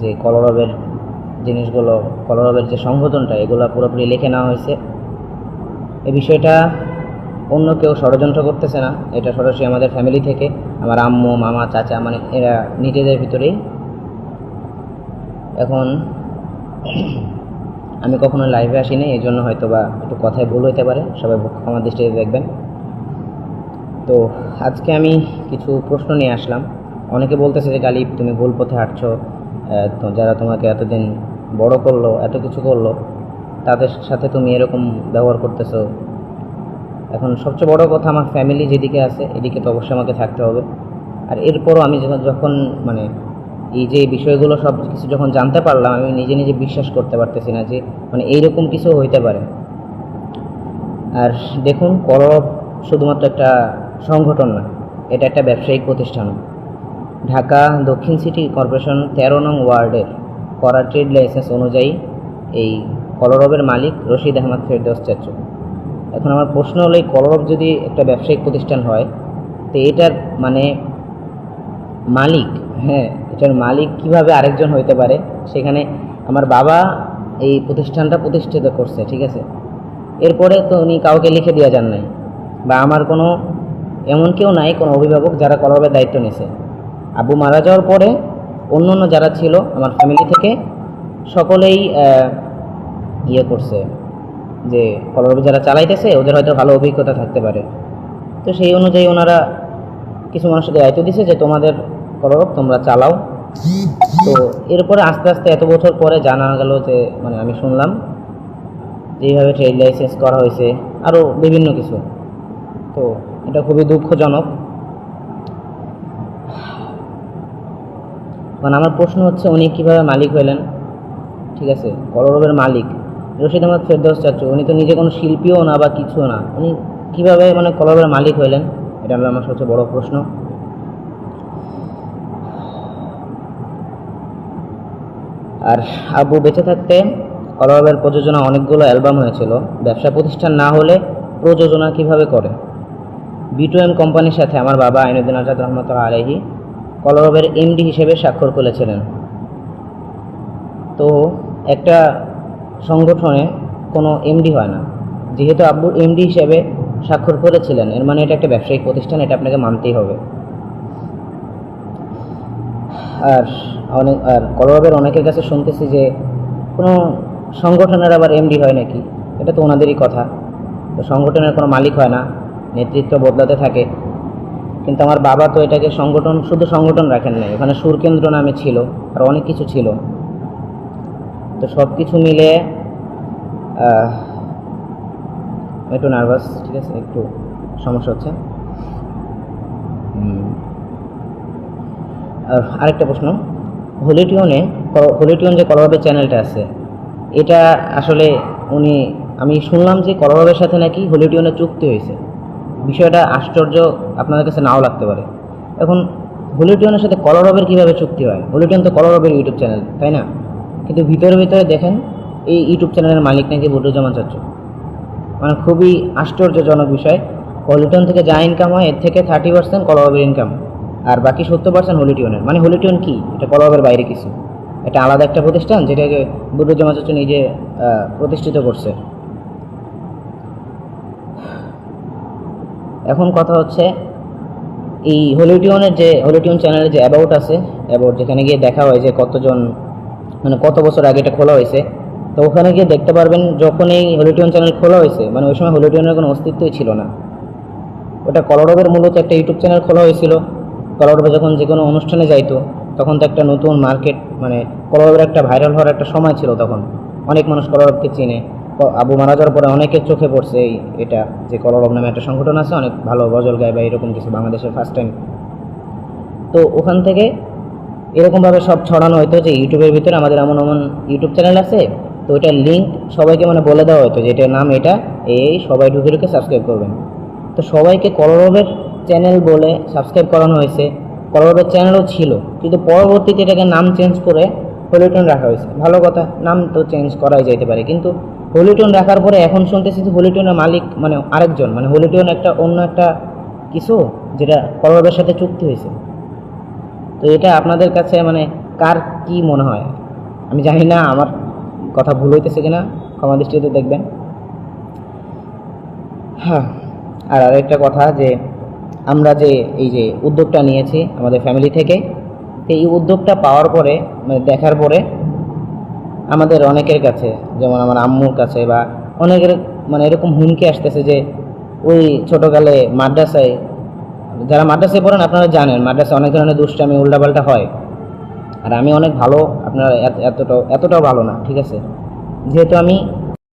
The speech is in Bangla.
যে কলরবের জিনিসগুলো, কলরবের যে সংগঠনটা এগুলো পুরোপুরি লিখে নেওয়া হয়েছে। এই বিষয়টা অন্য কেউ ষড়যন্ত্র করতেছে না। এটা সরাসরি আমাদের ফ্যামিলি থেকে, আমার আম্মু, মামা, চাচা মানে এরা নিজেদের ভিতরেই। এখন আমি কখনো লাইভে আসিনি, এই জন্য হয়তো বা একটু কথায় ভুল হইতে পারে। সবাই আমার দৃষ্টিতে দেখবেন। তো আজকে আমি কিছু প্রশ্ন নিয়ে আসলাম। অনেকে বলতেছে যে, গালিব, তুমি ভুল পথে হাঁটছো। যারা তোমাকে এতদিন বড় করল, এত কিছু করল, তাদের সাথে তুমি এরকম ব্যবহার করতেছো। এখন সবচেয়ে বড় কথা আমার ফ্যামিলি যেদিকে আছে, এদিকে তো অবশ্যই আমাকে থাকতে হবে। আর এরপরও আমি যখন মানে এই যে বিষয়গুলো সব কিছু যখন জানতে পারলাম, আমি নিজে নিজে বিশ্বাস করতে পারতেছি না যে মানে এইরকম কিছু হইতে পারে। আর দেখুন করব শুধুমাত্র একটা সংগঠন না, এটা একটা ব্যবসায়িক প্রতিষ্ঠান ঢাকা দক্ষিণ সিটি কর্পোরেশন তেরো নং ওয়ার্ডের করা ট্রেড লাইসেন্স অনুযায়ী এই কলরবের মালিক রশিদ আহমদ ফেরদৌস চাচু। এখন আমার প্রশ্ন হলো, এই কলরব যদি একটা ব্যবসায়িক প্রতিষ্ঠান হয়, তো এটার মানে মালিক হ্যাঁ এটার মালিক কীভাবে আরেকজন হইতে পারে? সেখানে আমার বাবা এই প্রতিষ্ঠানটা প্রতিষ্ঠিত করছে, ঠিক আছে? এরপরে তো উনি কাউকে লিখে দেওয়া যান নাই, বা আমার কোনো, এমন কেউ নাই, কোনো অভিভাবক যারা কলরবের দায়িত্ব নিছে। আব্বু মারা যাওয়ার পরে অন্য অন্য যারা ছিল আমার ফ্যামিলি থেকে, সকলেই ইয়ে করছে যে কলরব যারা চালাইতেছে, ওদের হয়তো ভালো অভিজ্ঞতা থাকতে পারে। তো সেই অনুযায়ী ওনারা কিছু মানুষকে দায়িত্ব দিছে যে তোমাদের কলরব তোমরা চালাও। তো এরপরে আস্তে আস্তে এত বছর পরে জানা গেল যে মানে আমি শুনলাম যে এইভাবে ট্রেড লাইসেন্স করা হয়েছে আরও বিভিন্ন কিছু। তো এটা খুবই দুঃখজনক। মানে আমার প্রশ্ন হচ্ছে উনি কীভাবে মালিক হলেন ঠিক আছে, কলরবের মালিক। রশিদ আহমদ ফেরদৌস চাচু, উনি তো নিজে কোনো শিল্পীও না বা কিছুও না। উনি কীভাবে মানে কলরবের মালিক হলেন এটা হলো আমার সবচেয়ে বড় প্রশ্ন। আর আবু বেঁচে থাকতে কলরবের প্রযোজনা অনেকগুলো অ্যালবাম হয়েছিল। ব্যবসা প্রতিষ্ঠান না হলে প্রযোজনা কীভাবে করে? বিটু এম কোম্পানির সাথে আমার বাবা আইনুদ্দিন আজাদ রহমতুল্লাহ আলহি কলরবের এমডি হিসেবে স্বাক্ষর করেছিলেন। তো একটা সংগঠনে কোনো এমডি হয় না। যেহেতু আব্বু এমডি হিসেবে স্বাক্ষর করেছিলেন, এর মানে এটা একটা ব্যবসায়িক প্রতিষ্ঠান, এটা আপনাকে মানতেই হবে। আর অনেক, আর কলরবের অনেকের কাছে শুনতেছি যে কোনো সংগঠনের আবার এমডি হয় নাকি? এটা তো ওনাদেরই কথা। তো সংগঠনের কোনো মালিক হয় না, নেতৃত্ব বদলাতে থাকে। কিন্তু আমার বাবা তো এটাকে সংগঠন, শুধু সংগঠন রাখেন নাই। ওখানে সুরকেন্দ্র নামে ছিল, আর অনেক কিছু ছিল। তো সব কিছু মিলে একটু নার্ভাস ঠিক আছে? একটু সমস্যা হচ্ছে। আর আরেকটা প্রশ্ন। হোলিটিউনে হোলিটিউন যে কলরবের চ্যানেলটা আছে, এটা আসলে উনি, আমি শুনলাম যে কলরবের সাথে নাকি হোলিটিউনের চুক্তি হয়েছে। বিষয়টা আশ্চর্য আপনাদের কাছে নাও লাগতে পারে। এখন হোলিটিউনের সাথে কলরবের কীভাবে চুক্তি হয়? হোলিটিউন তো কলরবের ইউটিউব চ্যানেল তাই না? কিন্তু ভিতরে ভিতরে দেখেন, এই ইউটিউব চ্যানেলের মালিক নাকি বদরুজ্জামান চাচ্চু। মানে খুবই আশ্চর্যজনক বিষয়। হলিটিউন থেকে যা ইনকাম হয়, এর থেকে থার্টি পার্সেন্ট কলরবের ইনকাম আর বাকি সত্তর পার্সেন্ট হলিটিউনের মানে হলিটিউন কি? এটা কলরবের বাইরে কিছু। এটা আলাদা একটা প্রতিষ্ঠান, যেটাকে বদরুজ্জামান চাচ্চু নিজে প্রতিষ্ঠিত করছে। এখন কথা হচ্ছে, এই হলিটিউনের যে হলিটিউন চ্যানেলের যে অ্যাবাউট আছে অ্যাবাউট যেখানে গিয়ে দেখা হয় যে কতজন মানে কত বছর আগে এটা খোলা হয়েছে, তো ওখানে গিয়ে দেখতে পারবেন যখন এই হলিটিউন চ্যানেল খোলা হয়েছে মানে ওই সময় হলিটিউনের কোনো অস্তিত্বই ছিল না। ওটা কলরবের মূলত একটা ইউটিউব চ্যানেল খোলা হয়েছিল। কলরবে যখন যে কোনো অনুষ্ঠানে যাইতো, তখন তো একটা নতুন মার্কেট মানে কলরবের একটা ভাইরাল হওয়ার একটা সময় ছিল তখন। অনেক মানুষ কলরবকে চিনে। আবু মারা যাওয়ার পরে অনেকের চোখে পড়ছে এই এটা যে কলরব নামে একটা সংগঠন আছে, অনেক ভালো গজল গায় বা এরকম কিছু বাংলাদেশের ফার্স্ট টাইম তো ওখান থেকে এরকমভাবে সব ছড়ানো হতো যে ইউটিউবের ভিতরে আমাদের এমন এমন ইউটিউব চ্যানেল আছে, তো ওইটার লিঙ্ক সবাইকে মানে বলে দেওয়া হতো যে এটার নাম এটা, এই সবাই ঢুকে ঢুকে সাবস্ক্রাইব করবেন। তো সবাইকে কলরবের চ্যানেল বলে সাবস্ক্রাইব করানো হয়েছে। কলরবের চ্যানেলও ছিল, কিন্তু পরবর্তীতে এটাকে নাম চেঞ্জ করে হলিটন রাখা হয়েছে। ভালো কথা, নাম তো চেঞ্জ করাই যাইতে পারে, কিন্তু হলিটন রাখার পরে এখন শুনতেছি যে হলিটনের মালিক মানে আরেকজন মানে হলিটন একটা অন্য একটা কিছু যেটা কলরবের সাথে চুক্তি হয়েছে। তো এটা আপনাদের কাছে মানে কার কি মনে হয়? আমি জানি না, আমার কথা ভুল হইতেছে কিনা, ক্ষমা দৃষ্টিতে দেখবেন। হ্যাঁ আর আরেকটা কথা যে আমরা যে এই যে উদ্যোগটা নিয়েছি আমাদের ফ্যামিলি থেকে, এই উদ্যোগটা পাওয়ার পরে মানে দেখার পরে আমাদের অনেকের কাছে, যেমন আমার আম্মুর কাছে বা অনেকের মানে এরকম হুমকি আসতেছে যে ওই ছোটোকালে মাদ্রাসায়, যারা মাদ্রাসায় পড়েন আপনারা জানেন, মাদ্রাসায় অনেক ধরনের দুষ্টামি, উল্টাপাল্টা হয়। আর আমি অনেক ভালো, আপনারা এত- এতটাও এতটাও ভালো না, ঠিক আছে? যেহেতু আমি